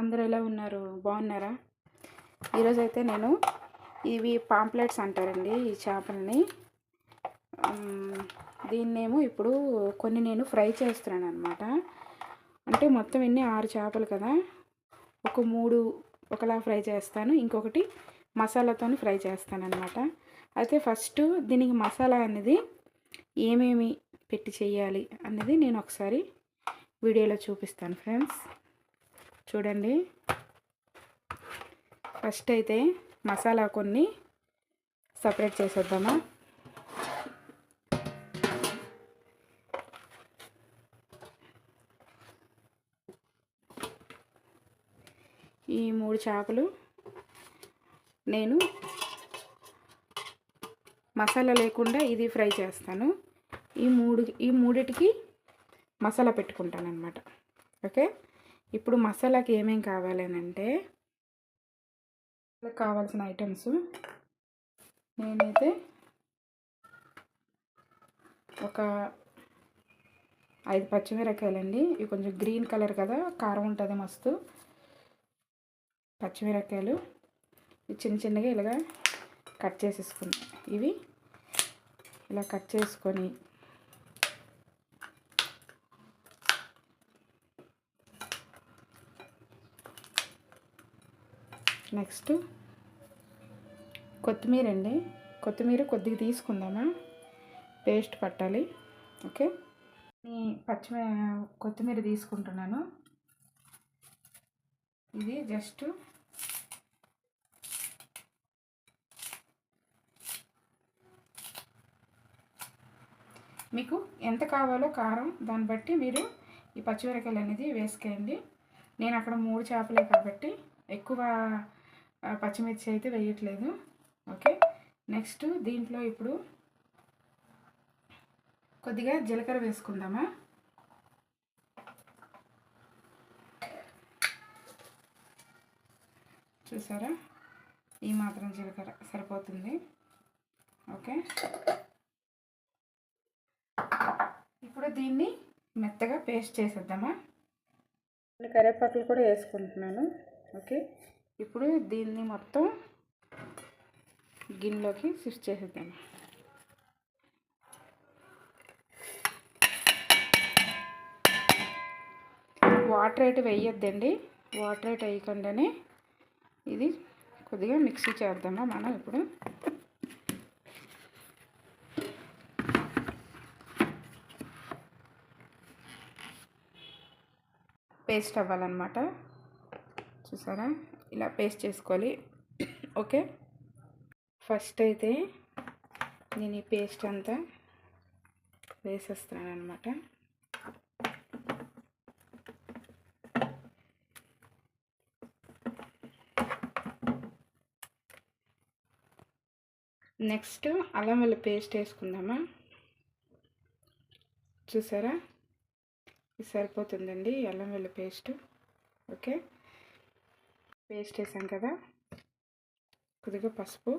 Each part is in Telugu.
అందరూ ఎలా ఉన్నారు? బాగున్నారా? ఈరోజు అయితే నేను ఇవి పాంప్లెట్స్ అంటారండి ఈ చేపల్ని. దీన్నేమో ఇప్పుడు కొన్ని నేను ఫ్రై చేస్తున్నాను అనమాట అంటే మొత్తం ఎన్ని ఆరు చేపలు కదా. ఒక మూడు ఒకలా ఫ్రై చేస్తాను. ఇంకొకటి మసాలాతో ఫ్రై చేస్తాను అనమాట అయితే ఫస్ట్ దీనికి మసాలా అనేది ఏమేమి పెట్టి చేయాలి అనేది నేను ఒకసారి వీడియోలో చూపిస్తాను ఫ్రెండ్స్. చూడండి. ఫస్ట్ అయితే మసాలా కొన్ని సపరేట్ చేసేద్దామా? ఈ మూడు చేపలు నేను మసాలా లేకుండా ఇది ఫ్రై చేస్తాను. ఈ మూడు ఈ మూడిటికి మసాలా పెట్టుకుంటాను అనమాట ఓకే? ఇప్పుడు మసాలాకి ఏమేం కావాలనంటే కావాల్సిన ఐటమ్స్. నేనైతే ఒక ఐదు పచ్చిమిరకాయలండి ఇవి కొంచెం గ్రీన్ కలర్ కదా కారం ఉంటుంది మస్తు. పచ్చిమిరకాయలు చిన్న చిన్నగా ఇలాగా కట్ చేసేసుకుని ఇవి ఇలా కట్ చేసుకొని నెక్స్ట్ కొత్తిమీర అండి. కొత్తిమీర కొద్దిగా తీసుకుందామా? పేస్ట్ పట్టాలి. ఓకే. పచ్చిమి కొత్తిమీర తీసుకుంటున్నాను. ఇది జస్ట్ మీకు ఎంత కావాలో కారం దాన్ని బట్టి మీరు ఈ పచ్చిమిరకాయలు అనేది వేసుకోండి. నేను అక్కడ మూడు చేపలే కాబట్టి ఎక్కువ పచ్చిమిర్చి అయితే వేయట్లేదు. ఓకే. నెక్స్ట్ దీంట్లో ఇప్పుడు కొద్దిగా జీలకర్ర వేసుకుందామా? చూసారా? ఈ మాత్రం జీలకర్ర సరిపోతుంది. ఓకే. ఇప్పుడు దీన్ని మెత్తగా పేస్ట్ చేసేద్దామా? కరివేపాకులు కూడా వేసుకుంటున్నాను. ఓకే. ఇప్పుడు దీన్ని మొత్తం గిన్నెలోకి షిఫ్ట్ చేసేద్దాం. వాటర్ అయితే వేయొద్దండి. వాటర్ అయితే వేయకుండానే ఇది కొద్దిగా మిక్సీ చేద్దాము మనం ఇప్పుడు? పేస్ట్ అవ్వాలన్నమాట. చూసారా? ఇలా పేస్ట్ చేసుకోవాలి. ఓకే? ఫస్ట్ అయితే నేను ఈ పేస్ట్ అంతా వేసేస్తున్నాను అనమాట నెక్స్ట్ అల్లం వెల్లుల్లి పేస్ట్ వేసుకుందామా? చూసారా? ఇది సరిపోతుందండి అల్లం వెల్లుల్లి పేస్ట్. ఓకే? పేస్ట్ వేసాం కదా. కొద్దిగా పసుపు.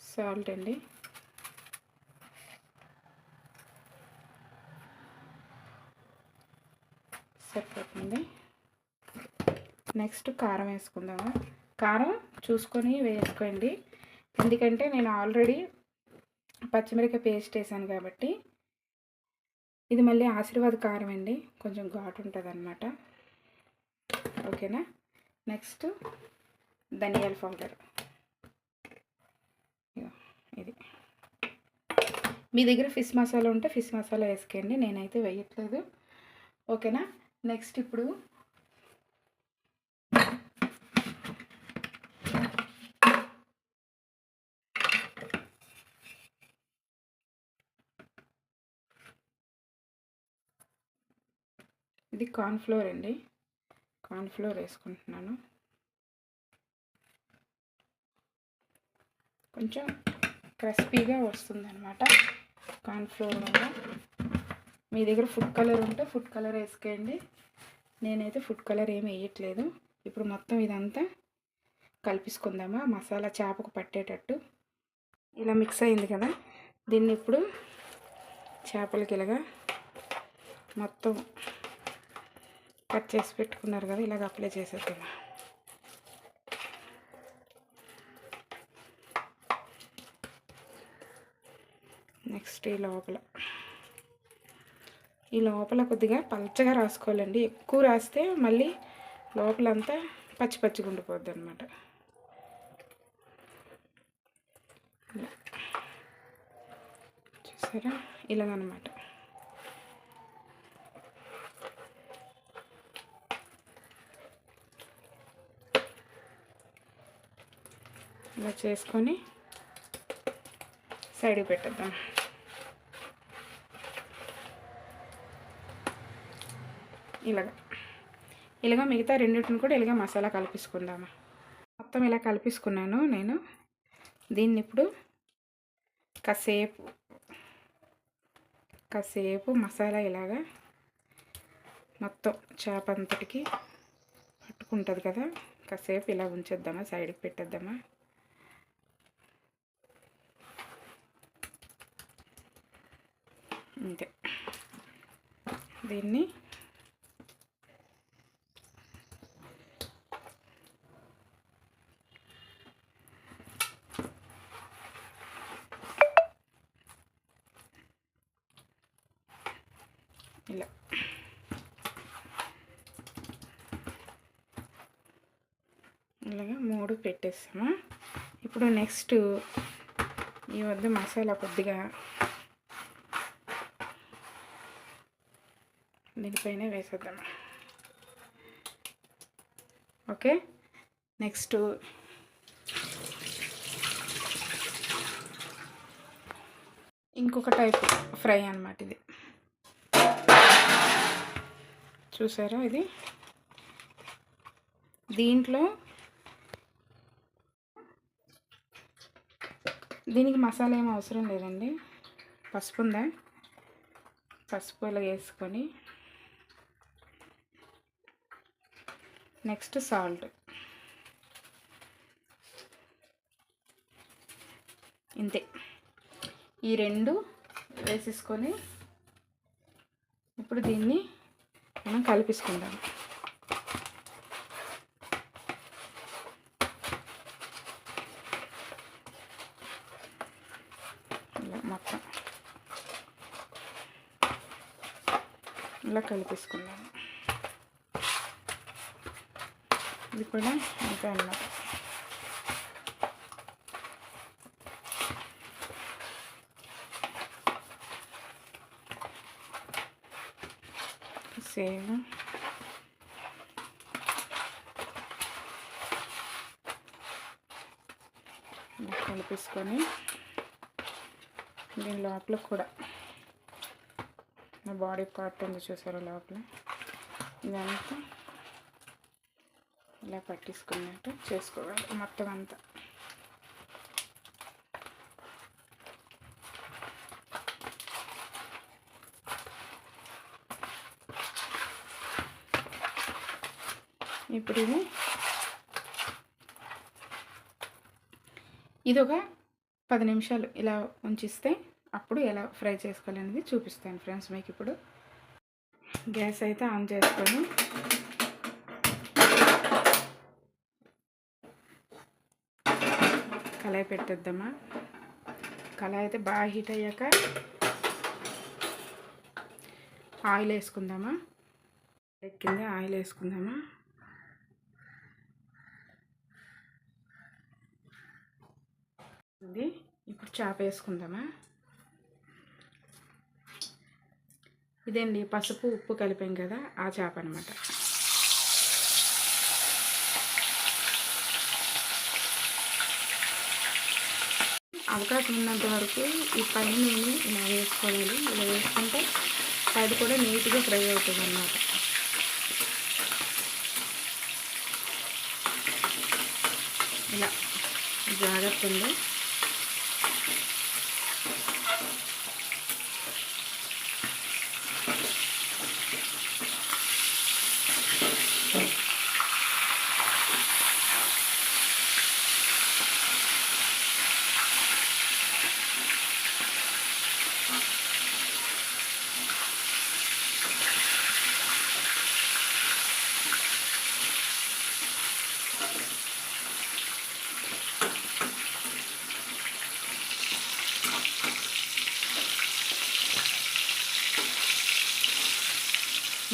సాల్ట్ అండి. సరిపోతుంది. నెక్స్ట్ కారం వేసుకుందాము? కారం చూసుకొని వేసుకోండి. ఎందుకంటే నేను ఆల్రెడీ పచ్చిమిరపకాయ పేస్ట్ వేసాను కాబట్టి ఇది మళ్ళీ ఆశీర్వాద కారం అండి కొంచెం ఘాటు ఉంటుంది అనమాట ఓకేనా? నెక్స్ట్ ధనియాల పౌడర్. ఇది. మీ దగ్గర ఫిష్ మసాలా ఉంటే ఫిష్ మసాలా వేసుకోండి. నేనైతే వేయట్లేదు. ఓకేనా? నెక్స్ట్ ఇప్పుడు ఇది కార్న్ఫ్లోర్ అండి. కార్న్ఫ్లోర్ వేసుకుంటున్నాను. కొంచెం క్రస్పీగా వస్తుందన్నమాట కార్న్ఫ్లోర్ వల్ల మీ దగ్గర ఫుడ్ కలర్ ఉంటే ఫుడ్ కలర్ వేసుకోండి. నేనైతే ఫుడ్ కలర్ ఏమి వేయట్లేదు. ఇప్పుడు మొత్తం ఇదంతా కల్పిసుకుందామా? మసాలా చేపకు పట్టేటట్టు. ఇలా మిక్స్ అయింది కదా? దీన్ని ఇప్పుడు చేపలకి ఇలాగా మొత్తం కట్ చేసి పెట్టుకున్నారు కదా ఇలాగ అప్లై చేసేద్దామా? నెక్స్ట్ ఈ లోపల. ఈ లోపల కొద్దిగా పల్చగా రాసుకోవాలండి. ఎక్కువ రాస్తే మళ్ళీ లోపలంతా పచ్చి పచ్చిగా ఉండిపోద్ది అనమాట చూసారా? ఇలాగనమాట ఇలా చేసుకొని సైడ్కి పెట్టేద్దాం. ఇలాగ. ఇలాగ మిగతా రెండింటిని కూడా ఇలాగ మసాలా కలిపేసుకుందాము. మొత్తం ఇలా కలిపేసుకున్నాను నేను. దీన్ని ఇప్పుడు కాసేపు కాసేపు మసాలా ఇలాగా మొత్తం చేప అంతటికి పట్టుకుంటుంది కదా. కాసేపు ఇలా ఉంచేద్దామా సైడ్కి పెట్టేద్దామా. అంతే. దీన్ని ఇలా. ఇలాగా మూడు పెట్టేస్తాము. ఇప్పుడు నెక్స్ట్ ఈ వద్ద మసాలా కొద్దిగా దీనిపైన వేసేద్దాం. ఓకే? నెక్స్ట్. ఇంకొక టైప్ ఫ్రై అనమాట ఇది. చూసారా ఇది? దీంట్లో దీనికి మసాలా ఏం అవసరం లేదండి. పసుపు ఉందా పసుపు ఇలా వేసుకొని నెక్స్ట్ సాల్ట్. ఇంతే. ఈ రెండు వేసేసుకొని ఇప్పుడు దీన్ని మనం కలిపిసుకుందాం. ఇలా మొత్తం. ఇలా కలిపేసుకుందాం. ఇది కూడా అంతే అన్నమాట సేమ్. ఇలా కలిపేసుకొని దీని లోపల కూడా నా బాడీ పార్ట్ ఉంది చూసారా లోపల. ఇదంతా ఇలా పట్టించుకున్నట్టు చేసుకోవాలి మొత్తం అంతా. ఇప్పుడు ఇది ఇది ఒక పది నిమిషాలు ఇలా ఉంచిస్తే అప్పుడు ఎలా ఫ్రై చేసుకోవాలనేది చూపిస్తాను ఫ్రెండ్స్ మీకు ఇప్పుడు. గ్యాస్ అయితే ఆన్ చేసుకొని కళాయి పెట్టేద్దామా? కళాయి అయితే బాగా హీట్ అయ్యాక ఆయిల్ వేసుకుందామా? ఎక్కింది ఆయిల్ వేసుకుందామా? ఇది ఇప్పుడు చేప వేసుకుందామా? ఇదండి పసుపు ఉప్పు కలిపాం కదా ఆ చేప అనమాట అవకాశం ఉన్నంత వరకు ఈ పైన నేను ఇలా వేసుకోవాలి ఇలా వేసుకుంటే అది కూడా నీట్గా ఫ్రై అవుతుంది అన్నమాట ఇలా జాగ్రత్త ఉంది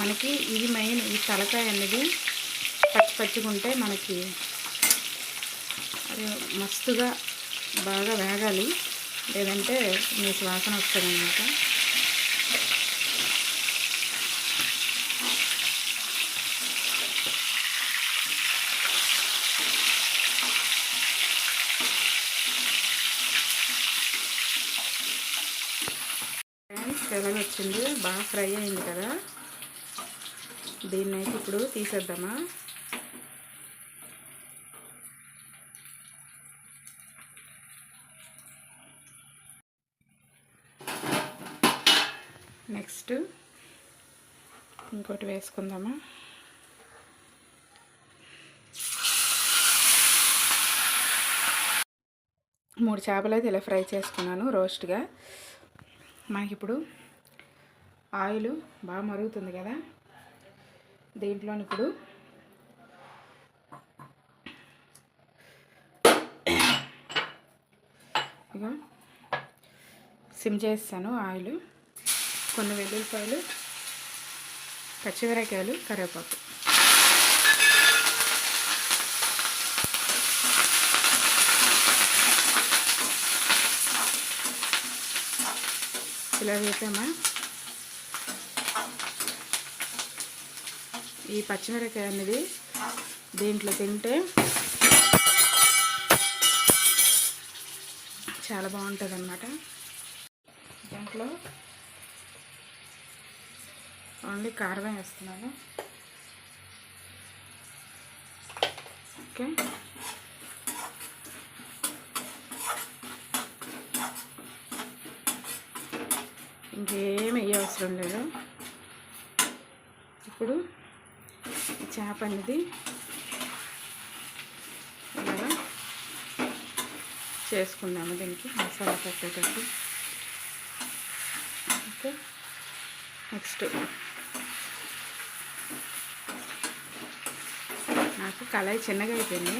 మనకి ఇది మెయిన్ ఈ తలకాయ అనేది పచ్చి పచ్చిగా ఉంటే మనకి అది మస్తుగా బాగా వేగాలి. లేదంటే మీకు వాసన వస్తుంది అనమాట వచ్చింది. బాగా ఫ్రై అయింది కదా. దీన్ని అయితే ఇప్పుడు తీసేద్దామా? నెక్స్ట్ ఇంకోటి వేసుకుందామా? మూడు చేపలు అయితే ఇలా ఫ్రై చేసుకున్నాను రోస్ట్గా. మనకిప్పుడు ఆయిల్ బాగా మరుగుతుంది కదా? దీంట్లో ఇప్పుడు? ఇక సిమ్ చేస్తాను ఆయిల్ కొన్ని వెల్లుల్లిపాయలు పచ్చిమిరకాయలు కరివేపాకు. ఇలా వేసామా? ఈ పచ్చిమిరకాయ అనేది దీంట్లో తింటే చాలా బాగుంటుంది అన్నమాట దాంట్లో ఓన్లీ కారం వేస్తున్నాను. ఓకే. ఇంకేం వేయ అవసరం లేదు. ఇప్పుడు చేప అనేది. ఇలాగా చేసుకున్నాము దీనికి మసాలా పెట్టేటట్టు. ఓకే. నెక్స్ట్ నాకు కళాయి చిన్నగా అయిపోయింది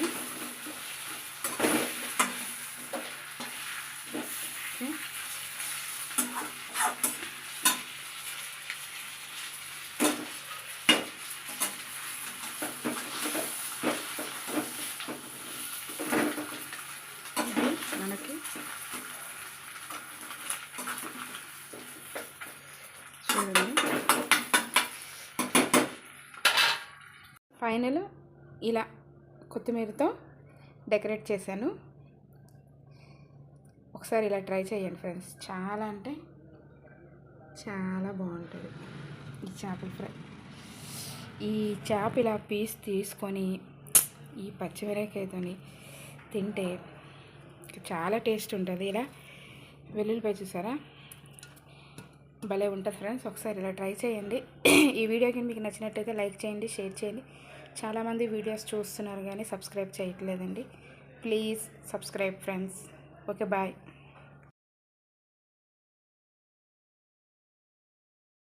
ఓకే మనకి చూడండి ఫైనల్ ఇలా కొత్తిమీరతో డెకరేట్ చేశాను. ఒకసారి ఇలా ట్రై చేయండి ఫ్రెండ్స్. చాలా అంటే చాలా బాగుంటుంది. ఈ చేపల ఫ్రై. ఈ చేప ఇలా పీస్ తీసుకొని ఈ పచ్చిమిరకాయతోని తింటే చాలా టేస్ట్ ఉంటుంది. ఇలా వెల్లుల్లిపాయ చూసారా? భలే ఉంటుంది ఫ్రెండ్స్. ఒకసారి ఇలా ట్రై చేయండి. ఈ వీడియోకి మీకు నచ్చినట్టయితే లైక్ చేయండి షేర్ చేయండి. చాలామంది వీడియోస్ చూస్తున్నారు కానీ సబ్స్క్రైబ్ చేయట్లేదండి. Please subscribe friends. Okay bye.